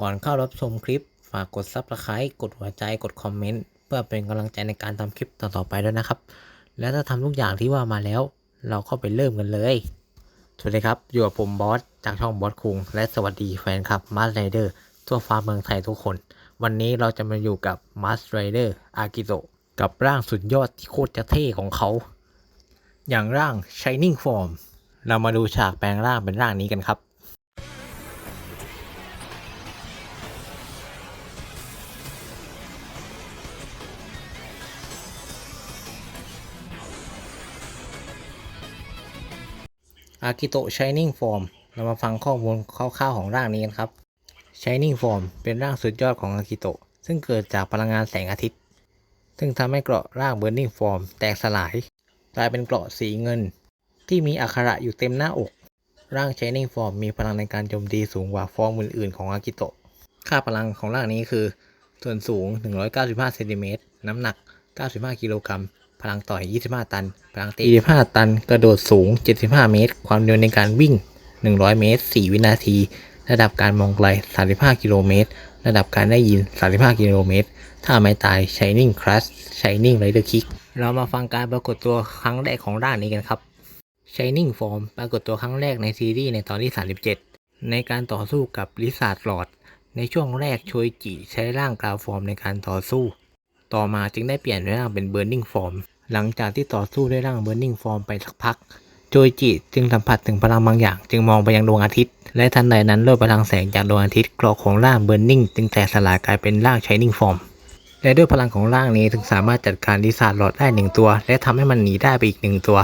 ก่อนเข้ารับชมคลิป ฝากกด Subscribe กดหัวใจกดคอมเมนต์เพื่อเป็นกำลังใจในการทำคลิปต่อๆไปด้วยนะครับ และถ้าทำทุกอย่างที่ว่ามาแล้ว เราก็ไปเริ่มกันเลยสวัสดีครับ อยู่กับผมบอสจากช่องบอสคุง และสวัสดีแฟนคลับมาสไรเดอร์ทั่วฟ้าเมืองไทยทุกคน วันนี้เราจะมาอยู่กับมาสไรเดอร์อากิโตกับร่างสุดยอดที่โคตรจะเท่ของเขา อย่างร่าง Shining Form เรามาดูฉากแปลงร่างเป็นร่างนี้กันครับ อากิโตะ Shining Form เรามาฟังข้อมูลคร่าวๆของร่างนี้กันครับ Shining Form เป็นร่างสุดยอดของอากิโตะซึ่งเกิดจากพลังงานแสงอาทิตย์ ซึ่งทำให้เกราะร่าง Burning Form แตกสลาย กลายเป็นเกราะสีเงิน ที่มีอักขระอยู่เต็มหน้าอก ร่าง Shining Form มีพลังในการโจมตีสูงกว่าฟอร์มอื่นๆของอากิโตะค่าพลังของร่างนี้คือ ส่วนสูง 195เซนติเมตรน้ำหนัก 95 กิโลกรัม พลังต่อย 25 ตัน พลังตี25 ตัน กระโดดสูง 75 เมตร ความเร็วในการวิ่ง 100 เมตร 4 วินาที ระดับการมองไกล 35 กิโลเมตร ระดับการได้ยิน 35 กิโลเมตร ถ้าไม่ตาย Shining Crush Shining Rider Kick เรามาฟังการปรากฏตัวครั้งแรกของร่างนี้กันครับ Shining Form ปรากฏตัวครั้งแรกในซีรีส์ในตอนที่ 37 ในการต่อสู้กับลิซาร์ดลอด ในช่วงแรกโชยจิใช้ร่างกราวฟอร์มในการต่อสู้ ต่อมาจึงได้เปลี่ยนร่างเป็น Burning Form หลังจากที่ต่อสู้ด้วยร่าง Burning Form ไปสักพัก โจยจิจึงสัมผัสถึงพลังบางอย่าง จึงมองไปยังดวงอาทิตย์ และทันใดนั้นด้วยพลังแสงจากดวงอาทิตย์กราะของร่าง Burning จึงแตกสลายกลายเป็นร่าง Shining Form และด้วยพลังของร่างนี้ถึงสามารถจัดการลิซาร์ดลอดได้หนึ่งตัว และทำให้มันหนีได้ไปอีกหนึ่งตัว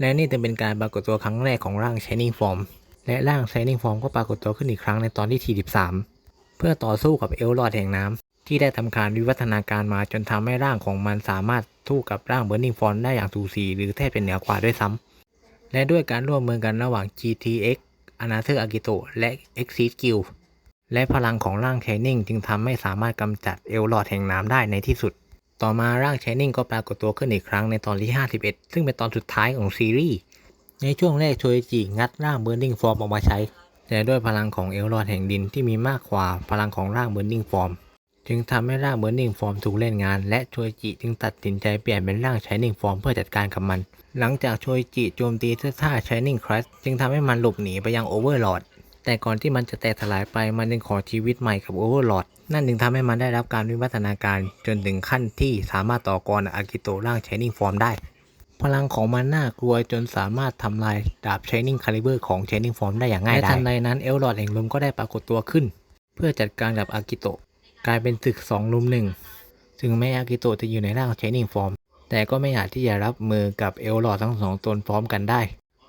และนี่จึงเป็นการปรากฏตัวครั้งแรกของร่าง Shining Form และร่าง Shining Form ก็ปรากฏตัวขึ้นอีกครั้งในตอนที่ 43 เพื่อต่อสู้กับเอลลอดแห่งน้ ที่ได้ทำการวิวัฒนาการมาจนทำให้ร่างของมันสามารถสู้กับร่าง Burning Form ได้อย่างสูสีหรือแทบเป็นเหนือกว่าด้วยซ้ำ และด้วยการร่วมมือกันระหว่าง GTX a n a t h e r Agito และ Exit Guild และพลังของร่าง Shining จึงทำให้สามารถกำจัดเอลลอดแห่งน้ำได้ในที่สุด ต่อมาร่าง Shining ก็ปรากฏตัวขึ้นอีกครั้งในตอนที่ 51 ซึ่งเป็นตอนสุดท้ายของซีรีส์ในช่วงแรกโชยจิงัดร่าง Burning Form ออกมาใช้แต่ด้วยพลังของเอลลอดแห่งดินที่มีมากกว่าพลังของร่าง Burning Form จึงทำให้ร่าง Burning Form ถูกเล่นงาน และโชยจิจึงตัดสินใจเปลี่ยนเป็นร่าง Shining Form เพื่อจัดการกับมัน หลังจากโชยจิโจมตีด้วยท่า Shining Crush จึงทำให้มันหลบหนีไปยัง Overlord แต่ก่อนที่มันจะแตกสลายไปมันจึงขอชีวิตใหม่กับ Overlord นั่นจึงทำให้มันได้รับการวิวัฒนาการจนถึงขั้นที่สามารถต่อกรอากิโตร่าง Shining Form ได้ พลังของมันน่ากลัวจนสามารถทำลายดาบ Shining Caliber ของ Shining Form ได้อย่างง่ายดายและทันใดนั้นเอลลอดแห่งลมก็ได้ปรากฏตัวขึ้น เพื่อจัดการกับอากิโตะ กลายเป็นศึกสองลุมหนึ่งถึงแม้อากิโตะจะอยู่ในร่าง Shining Form แต่ก็ไม่อาจที่จะรับมือกับเอลลอดทั้งสองตนพร้อมกันได้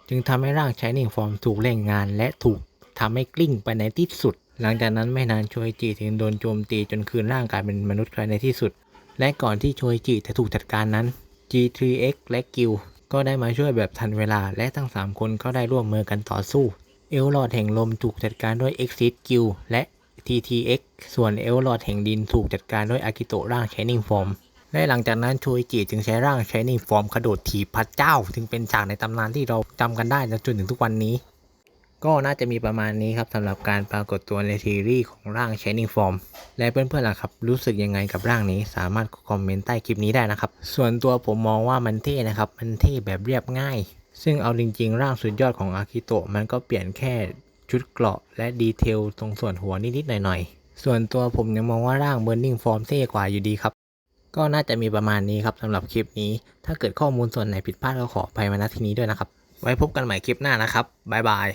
จึงทำให้ร่าง Shining Form ถูกเล่นงานและถูกทำให้กลิ้งไปในที่สุด หลังจากนั้นไม่นานโชยจิถึงโดนโจมตีจนคืนร่างกายเป็นมนุษย์ไปในที่สุด และก่อนที่โชยจิจะถูกจัดการนั้น G3X และกิลก็ได้มาช่วยแบบทันเวลาและทั้ง 3 คนก็ได้ร่วมมือกันต่อสู้ เอลลอดแห่งลมถูกจัดการด้วย Exit Guild และ TTX ส่วนเอลลอดแห่งดินถูกจัดการด้วยอากิโตร่าง Shining Form และหลังจากนั้นโชยจิจึงใช้ร่าง Shining Form กระโดดถีบพระเจ้าจึงเป็นฉากในตำนานที่เราจำกันได้จนถึงทุกวันนี้ ก็น่าจะมีประมาณนี้ครับสำหรับการปรากฏตัวในซีรีส์ของร่าง Shining Form และเพื่อนๆล่ะครับ รู้สึกยังไงกับร่างนี้สามารถคอมเมนต์ใต้คลิปนี้ได้นะครับ ส่วนตัวผมมองว่ามันเท่นะครับมันเท่แบบเรียบง่าย ซึ่งเอาจริงๆร่างสุดยอดของอากิโตะมันก็เปลี่ยนแค่ ชุดเกราะและดีเทลตรงส่วนหัวนิดๆหน่อยๆ ส่วนตัวผมยังมองว่าร่าง Burning Form เท่กว่าอยู่ดีครับ ก็น่าจะมีประมาณนี้ครับสำหรับคลิปนี้ ถ้าเกิดข้อมูลส่วนไหนผิดพลาดก็ขออภัยมาณที่นี้ด้วยนะครับ ไว้พบกันใหม่คลิปหน้านะครับบ๊ายบาย